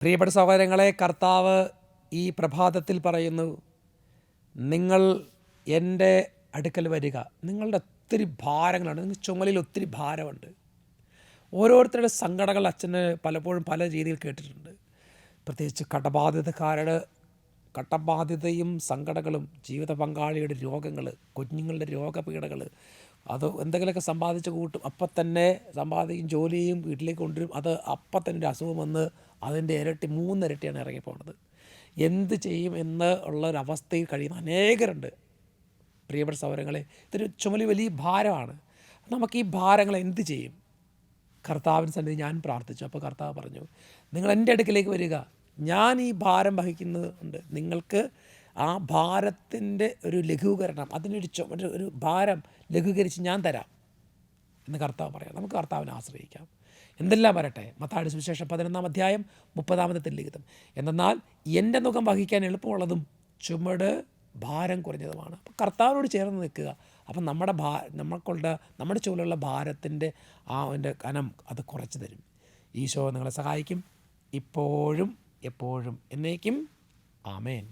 പ്രിയപ്പെട്ട സഹോദരങ്ങളെ കർത്താവ് ഈ പ്രഭാതത്തിൽ പറയുന്നു നിങ്ങൾ എന്റെ അടുക്കൽ വരിക. നിങ്ങളുടെ ഒത്തിരി ഭാരങ്ങളാണ് നിങ്ങൾ ചുമലിൽ ഒത്തിരി ഭാരമുണ്ട്. ഓരോരുത്തരുടെ സങ്കടങ്ങൾ അച്ഛന് പലപ്പോഴും പല രീതിയിൽ കേട്ടിട്ടുണ്ട്. പ്രത്യേകിച്ച് കടബാധിതക്കാരുടെ കടബാധ്യതയും സങ്കടങ്ങളും ജീവിത പങ്കാളിയുടെ രോഗങ്ങൾ കുഞ്ഞുങ്ങളുടെ രോഗപീഠകൾ അത് എന്തെങ്കിലുമൊക്കെ സമ്പാദിച്ച് കൂട്ടും. അപ്പം തന്നെ സമ്പാദിക്കും ജോലിയും വീട്ടിലേക്ക് കൊണ്ടുവരും. അത് അപ്പം തന്നെ ഒരു അസുഖം വന്ന് അതിന്റെ ഇരട്ടി മൂന്നിരട്ടിയാണ് ഇറങ്ങിപ്പോണത്. എന്ത് ചെയ്യും എന്ന് ഉള്ള ഒരു അവസ്ഥയിൽ കഴിയുന്ന അനേകരുണ്ട്. പ്രിയപ്പെട്ട സൗരങ്ങളെ ഇതൊരു ചുമലി വലിയ ഭാരമാണ്. നമുക്ക് ഈ ഭാരങ്ങൾ എന്ത് ചെയ്യും? കർത്താവിന് സന്നിധി ഞാൻ പ്രാർത്ഥിച്ചു. അപ്പോൾ കർത്താവ് പറഞ്ഞു നിങ്ങൾ എന്റെ അടുക്കിലേക്ക് വരിക. ഞാൻ ഈ ഭാരം വഹിക്കുന്നുണ്ട് നിങ്ങൾക്ക് ആ ഭാരത്തിന്റെ ഒരു ലഘൂകരണം അതിനൊരു ചുമ ഒരു ഭാരം ലഘൂകരിച്ച് ഞാൻ തരാം. എന്ന് കർത്താവ് പറയാം. നമുക്ക് കർത്താവിനെ ആശ്രയിക്കാം. എന്തെല്ലാം വരട്ടെ? മത്താടി സുവിശേഷം പതിനൊന്നാം അധ്യായം മുപ്പതാമത്തെ ലിഖിതം. എന്നാൽ എന്റെ മുഖം വഹിക്കാൻ എളുപ്പമുള്ളതും ചുമട് ഭാരം കുറഞ്ഞതുമാണ്. അപ്പോൾ കർത്താവിനോട് ചേർന്ന് നിൽക്കുക. അപ്പം നമ്മുടെ ഭാ നമ്മൾക്കുള്ള നമ്മുടെ ചുവലുള്ള ഭാരത്തിന്റെ ആ അതിന്റെ കനം അത് കുറച്ച് തരും. ഈശോ നിങ്ങളെ സഹായിക്കും. ഇപ്പോഴും എപ്പോഴും എന്നേക്കും. ആമേൻ.